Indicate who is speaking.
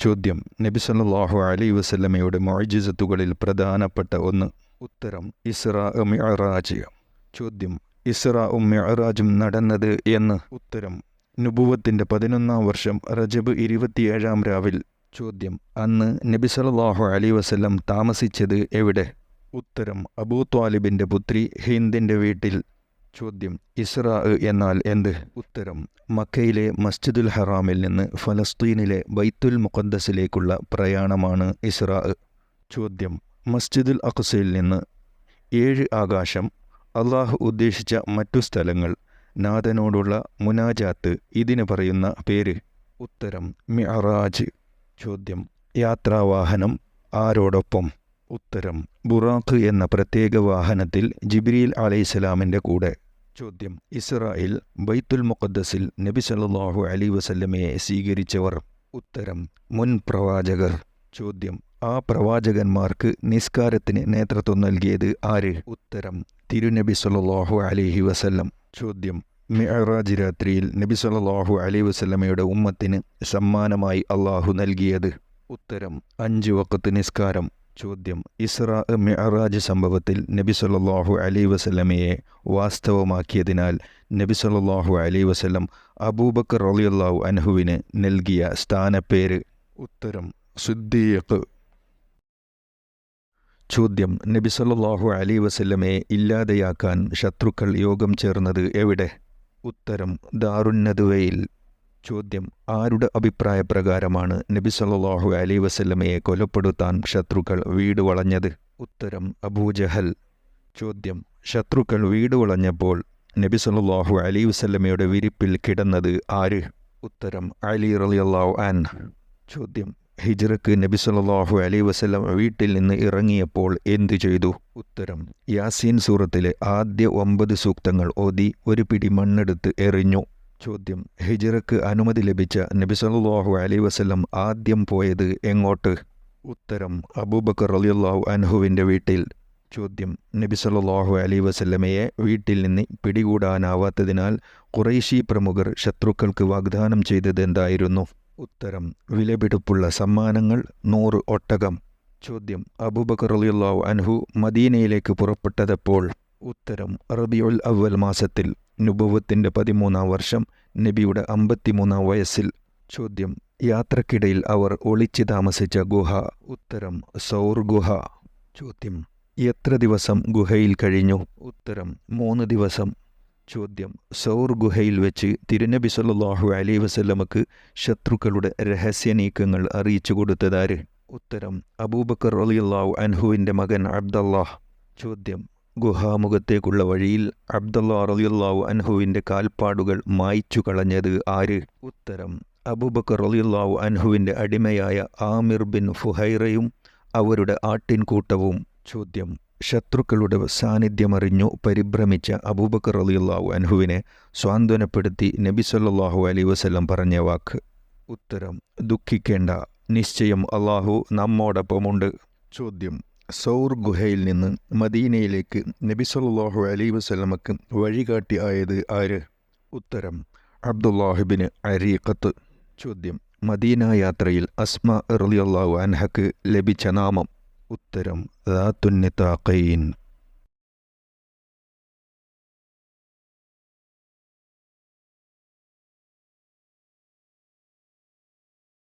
Speaker 1: ചോദ്യം. നബിസല്ലാഹു അലി വസല്ലമയുടെ മൊഴിജിസത്തുകളിൽ പ്രധാനപ്പെട്ട ഒന്ന്. ഉത്തരം ഇസ്ര മിഅറാജ്. ചോദ്യം ഇസ്ര മിഅറാജും നടന്നത് എന്ന്. ഉത്തരം നുബുവത്തിന്റെ പതിനൊന്നാം വർഷം റജബ് ഇരുപത്തിയേഴാം രാവിൽ. ചോദ്യം അന്ന് നബിസല്ലാഹു അലി വസല്ലം താമസിച്ചത് എവിടെ? ഉത്തരം അബൂ ത്വാലിബിന്റെ പുത്രി ഹിന്ദിന്റെ വീട്ടിൽ. ചോദ്യം ഇസ്രാ എന്നാൽ എന്ത്? ഉത്തരം മക്കയിലെ മസ്ജിദുൽ ഹറാമിൽ നിന്ന് ഫലസ്തീനിലെ ബൈത്തുൽ മുഖദ്ദസിലേക്കുള്ള പ്രയാണമാണ് ഇസ്രാ ചോദ്യം മസ്ജിദുൽ അഖ്സയിൽ നിന്ന് ഏഴ് ആകാശം അള്ളാഹു ഉദ്ദേശിച്ച മറ്റു സ്ഥലങ്ങൾ നാഥനോടുള്ള മുനാജാത്ത് ഇതിന് പറയുന്ന പേര്. ഉത്തരം മിഅറാജ്. ചോദ്യം യാത്രാവാഹനം ആരോടൊപ്പം? ഉത്തരം ബുറാഖ് എന്ന പ്രത്യേക വാഹനത്തിൽ ജിബ്രീൽ അലൈഹിസ്സലാമിന്റെ കൂടെ. ചോദ്യം. ഇസ്രായേൽ ബൈത്തുൽ മുഖദ്ദസിൽ നബി സല്ലാഹു അലി വസല്ലമയെ സ്വീകരിച്ചവർ. ഉത്തരം. മുൻ പ്രവാചകർ. ചോദ്യം. ആ പ്രവാചകന്മാർക്ക് നിസ്കാരത്തിന് നേതൃത്വം നൽകിയത് ആര്? ഉത്തരം. തിരുനബി സല്ലാഹു അലിഹി വസല്ലം. ചോദ്യം. മിഅറാജ് രാത്രിയിൽ നബി സല്ലാഹു അലൈഹി വസല്ലമയുടെ ഉമ്മത്തിന് സമ്മാനമായി അള്ളാഹു നൽകിയത്. ഉത്തരം. അഞ്ച് വക്കത്ത് നിസ്കാരം. ചോദ്യം. ഇസ്രാ മിഅറാജ് സംഭവത്തിൽ നബി സല്ലാഹു അലൈഹി വസല്ലമയെ വാസ്തവമാക്കിയതിനാൽ നബി സല്ലാഹു അലൈഹി വസല്ലം അബൂബക്കർ റളിയല്ലാഹു അൻഹുവിന് നൽകിയ സ്ഥാനപ്പേര് ഉത്തരം സുദ്ദീഖ്. ചോദ്യം. നബി സല്ലാഹു അലൈഹി വസല്ലമയെ ഇല്ലാതെയാക്കാൻ ശത്രുക്കൾ യോഗം ചേർന്നത് എവിടെ? ഉത്തരം ദാറുന്നതുവയിൽ ചോദ്യം ആരുടെ അഭിപ്രായപ്രകാരമാണ് നബി സല്ലല്ലാഹു അലൈഹി വസല്ലമയെ കൊലപ്പെടുത്താൻ ശത്രുക്കൾ വീട് വളഞ്ഞത്? ഉത്തരം അബൂജഹൽ ചോദ്യം ശത്രുക്കൾ വീട് വളഞ്ഞപ്പോൾ നബി സല്ലല്ലാഹു അലൈഹി വസല്ലമയുടെ വിരിപ്പിൽ കിടന്നത് ആര്? ഉത്തരം അലി റളിയല്ലാഹു ആൻ ചോദ്യം ഹിജ്റക്ക് നബി സല്ലല്ലാഹു അലൈഹി വസല്ലം വീട്ടിൽ നിന്ന് ഇറങ്ങിയപ്പോൾ എന്തു ചെയ്തു? ഉത്തരം യാസീൻ സൂറത്തിലെ ആദ്യ ഒമ്പത് സൂക്തങ്ങൾ ഓതി ഒരു പിടി മണ്ണെടുത്ത് എറിഞ്ഞു. ചോദ്യം. ഹിജിറക്ക് അനുമതി ലഭിച്ച നബി സല്ലല്ലാഹു വസ്ലം ആദ്യം പോയത് എങ്ങോട്ട്? ഉത്തരം അബൂബക്കർ അലിയുല്ലാഹു അൻഹുവിന്റെ വീട്ടിൽ. ചോദ്യം നബി സല്ലല്ലാഹു അലൈഹി വസല്ലമയെ വീട്ടിൽ നിന്ന് പിടികൂടാനാവാത്തതിനാൽ ഖുറൈശി പ്രമുഖർ ശത്രുക്കൾക്ക് വാഗ്ദാനം ചെയ്തത് എന്തായിരുന്നു? ഉത്തരം വിലപിടിപ്പുള്ള സമ്മാനങ്ങൾ നൂറ് ഒട്ടകം. ചോദ്യം അബൂബക്കർ അലിയുല്ലാഹു അൻഹു മദീനയിലേക്ക് പുറപ്പെട്ടതപ്പോൾ. ഉത്തരം റബിയുൽ അവൽ മാസത്തിൽ. നുബുവത്തിന്റെ പതിമൂന്നാം വർഷം നബിയുടെ അമ്പത്തിമൂന്നാം വയസ്സിൽ ചോദ്യം. യാത്രക്കിടയിൽ അവർ ഒളിച്ചു താമസിച്ച ഗുഹ ഉത്തരം സൗർ ഗുഹ. ചോദ്യം. എത്ര ദിവസം ഗുഹയിൽ കഴിഞ്ഞു? ഉത്തരം. മൂന്ന് ദിവസം. ചോദ്യം. സൗർ ഗുഹയിൽ വെച്ച് തിരുനബി സല്ലാഹു അലൈ വസല്ലമക്ക് ശത്രുക്കളുടെ രഹസ്യ നീക്കങ്ങൾ അറിയിച്ചു കൊടുത്തതാര്? ഉത്തരം. അബൂബക്കർ റളിയല്ലാഹു അൻഹുവിന്റെ മകൻ അബ്ദല്ലാഹ് ചോദ്യം. ഗുഹാമുഖത്തേക്കുള്ള വഴിയിൽ അബ്ദുള്ള റളിയല്ലാഹു അൻഹുവിന്റെ കാൽപ്പാടുകൾ മായ്ച്ചു കളഞ്ഞത് ആര്? ഉത്തരം അബൂബക്കർ റളിയല്ലാഹു അൻഹുവിന്റെ അടിമയായ ആമിർ ബിൻ ഫുഹൈറയും അവരുടെ ആട്ടിൻകൂട്ടവും. ചോദ്യം ശത്രുക്കളുടെ സാന്നിധ്യമറിഞ്ഞു പരിഭ്രമിച്ച അബൂബക്കർ റളിയല്ലാഹു അൻഹുവിനെ സ്വാന്തനപ്പെടുത്തി നബി സല്ലാഹു അലൈഹി വസല്ലം പറഞ്ഞ വാക്ക്. ഉത്തരം ദുഃഖിക്കേണ്ട നിശ്ചയം അള്ളാഹു നമ്മോടൊപ്പമുണ്ട്. ചോദ്യം സൗർ ഗുഹയിൽ നിന്ന് മദീനയിലേക്ക് നബി സല്ലാഹു അലൈഹി വസ്ലമക്ക് വഴികാട്ടി ആയത് ആര്? ഉത്തരം അബ്ദുല്ലാഹിബിന് അരീഖത്ത്. ചോദ്യം മദീന യാത്രയിൽ അസ്മ റളിയല്ലാഹു അൻഹക്ക് ലഭിച്ച നാമം? ഉത്തരം